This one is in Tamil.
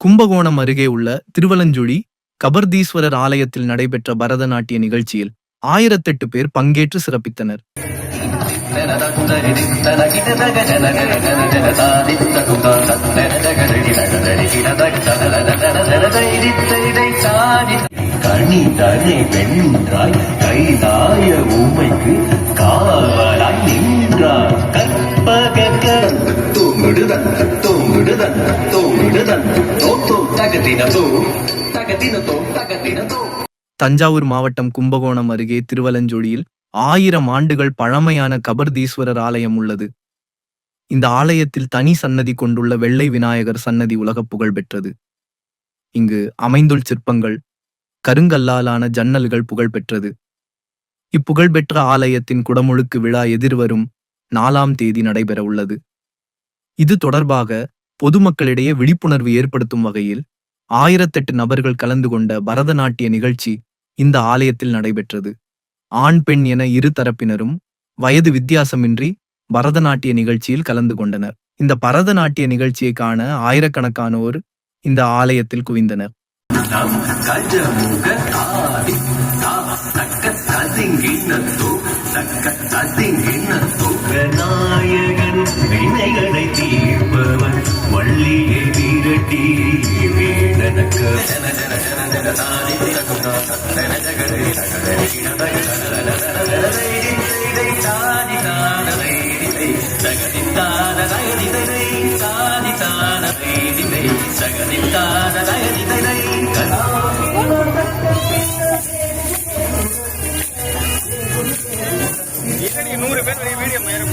கும்பகோணம் அருகே உள்ள திருவலஞ்சுழி கபர்தீஸ்வரர் ஆலயத்தில் நடைபெற்ற பரதநாட்டிய நிகழ்ச்சியில் ஆயிரத்தெட்டு பேர் பங்கேற்று சிறப்பித்தனர். கைதாய ஊமைக்கு காவலாய் நின்றாய். கற்பக தூங்கிடுதன் தூங்கிடுதன் தூங்கிடுதன் தஞ்சாவூர் மாவட்டம் கும்பகோணம் அருகே திருவலஞ்சோடியில் ஆயிரம் ஆண்டுகள் பழமையான கபர்தீஸ்வரர் ஆலயம் உள்ளது. இந்த ஆலயத்தில் தனி சன்னதி கொண்டுள்ள வெள்ளை விநாயகர் சன்னதி உலகப் புகழ் பெற்றது. இங்கு அமைந்துள் சிற்பங்கள் கருங்கல்லாலான ஜன்னல்கள் புகழ் பெற்றது. இப்புகழ்பெற்ற ஆலயத்தின் குடமுழுக்கு விழா எதிர்வரும் நாலாம் தேதி நடைபெற உள்ளது இது தொடர்பாக பொதுமக்களிடையே விழிப்புணர்வு ஏற்படுத்தும் வகையில் ஆயிரத்தெட்டு நபர்கள் கலந்து கொண்ட பரதநாட்டிய நிகழ்ச்சி இந்த ஆலயத்தில் நடைபெற்றது. ஆண் பெண் என இரு தரப்பினரும் வயது வித்தியாசமின்றி பரதநாட்டிய நிகழ்ச்சியில் கலந்து கொண்டனர். இந்த பரதநாட்டிய நிகழ்ச்சியை காண ஆயிரக்கணக்கானோர் இந்த ஆலயத்தில் குவிந்தனர். தக்க நூறு பேர் வீடியோ மயிரம்